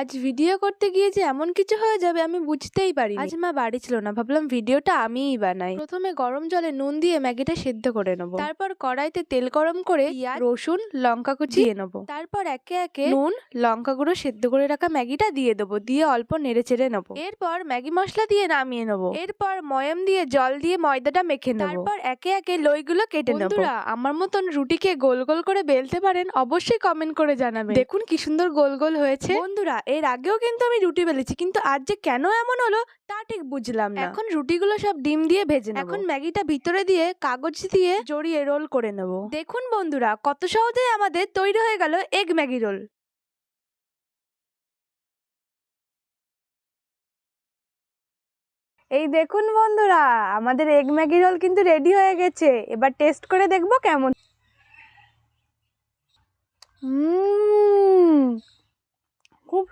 আজ ভিডিও করতে গিয়ে যে এমন কিছু হয়ে যাবে আমি বুঝতেই পারি আজ মা বাড়ি ছিল না ভাবলাম ভিডিওটা আমিই বানাই। প্রথমে গরম জলে নুন দিয়ে ম্যাগিটা সেদ্ধ করে নেব। তারপর কড়াইতে তেল গরম করে রসুন লঙ্কা কুচি দিয়ে নেব। তারপর একে একে নুন লঙ্কা গুঁড়ো সেদ্ধ করে রাখা ম্যাগিটা দিয়ে দেবো দিয়ে অল্প নেড়ে চেড়ে নেব। এরপর ম্যাগি মশলা দিয়ে নামিয়ে নেব। এরপর ময়াম দিয়ে জল দিয়ে ময়দাটা মেখে নেব। তারপর একে একে লইগুলো কেটে নেব। বন্ধুরা আমার মতন রুটিকে গোল গোল করে বেলতে পারেন অবশ্যই কমেন্ট করে জানাবেন। দেখুন কি সুন্দর গোল গোল হয়েছে। বন্ধুরা এর আগেও কিন্তু আমি রুটি বেলেছি কিন্তু আজ যে কেন এমন হলো তা ঠিক বুঝলাম না। এখন রুটিগুলো সব ডিম দিয়ে ভেজে নেব। এখন ম্যাগিটা ভিতরে দিয়ে কাগজ দিয়ে জড়িয়ে রোল করে নেব। দেখুন বন্ধুরা কত সহজে আমাদের তৈরি হয়ে গেল এগ ম্যাগি রোল। এই দেখুন বন্ধুরা আমাদের এগ ম্যাগি রোল কিন্তু রেডি হয়ে গেছে। এবার টেস্ট করে দেখব কেমন। হুম खूप